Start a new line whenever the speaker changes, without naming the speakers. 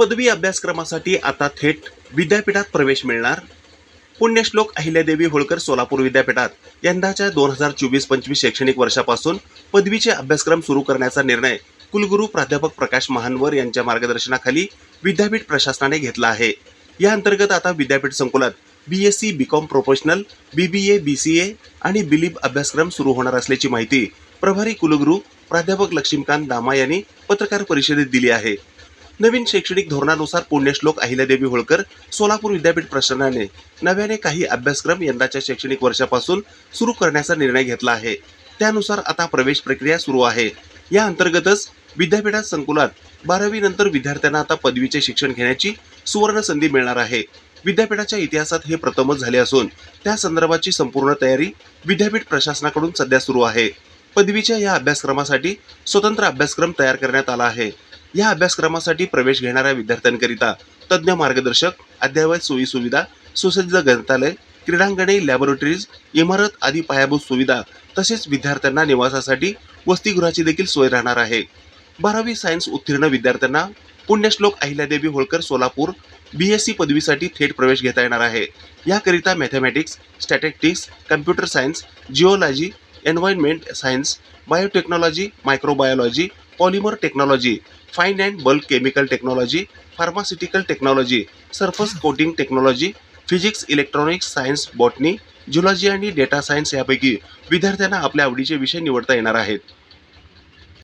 पदवी अभ्यासक्रमासाठी आता थेट विद्यापीठात प्रवेश मिळणार. पुण्यश्लोक अहिल्यादेवी होळकर सोलापूर विद्यापीठात. यंदाच्या दोन हजार चोवीस पंचवीस शैक्षणिक वर्षापासून पदवीचे अभ्यासक्रम सुरू करण्याचा निर्णय कुलगुरू प्राध्यापक प्रकाश महानवर यांच्या मार्गदर्शनाखाली विद्यापीठ प्रशासनाने घेतला आहे. या अंतर्गत आता विद्यापीठ संकुलात B S C B com professional B B A B C A आणि बिलीब अभ्यासक्रम सुरू होणार असल्याची माहिती प्रभारी कुलगुरू प्राध्यापक लक्ष्मीकांत दामा यांनी पत्रकार परिषदेत दिली आहे. नवीन शैक्षणिक धोरणानुसार पुण्यश्लोक अहिल्यादेवी होळकर सोलापूर विद्यापीठ प्रशासनाने नव्याने काही अभ्यासक्रम यंदाच्या शैक्षणिक वर्षापासून सुरू करण्याचा निर्णय घेतला आहे. त्यानुसार आता प्रवेश प्रक्रिया सुरू आहे. या अंतर्गतच विद्यापीठात संकुलात बारावी नंतर विद्यार्थ्यांना आता पदवीचे शिक्षण घेण्याची सुवर्ण संधी मिळणार आहे. विद्यापीठाच्या इतिहासात हे प्रथमच झाले असून त्या संदर्भाची संपूर्ण तयारी विद्यापीठ प्रशासनाकडून सध्या सुरू आहे. पदवीच्या या अभ्यासक्रमासाठी स्वतंत्र अभ्यासक्रम तयार करण्यात आला आहे. या अभ्यासक्रमासाठी प्रवेश घेणाऱ्या विद्यार्थ्यांकरिता तज्ज्ञ मार्गदर्शक अद्ययावत सोयी सुविधा सुसज्ज ग्रंथालय क्रीडांगणे लॅबोरेटरीज इमारत आदी पायाभूत सुविधा तसेच विद्यार्थ्यांना निवासासाठी वसतिगृहाची देखील सोय राहणार आहे. बारावी सायन्स उत्तीर्ण विद्यार्थ्यांना Punyashlok Ahilyadevi Holkar Solapur B S C पदवीसाठी थेट प्रवेश घेता येणार आहे. याकरिता mathematics statistics computer science geology environment science biotechnology microbiology polymer technology fine and bulk chemical technology pharmaceutical technology surface coating technology physics electronics science botany zoology आणि data science यापैकी विद्यार्थ्यांना आपल्या आवडीचे विषय निवडता येणार आहेत.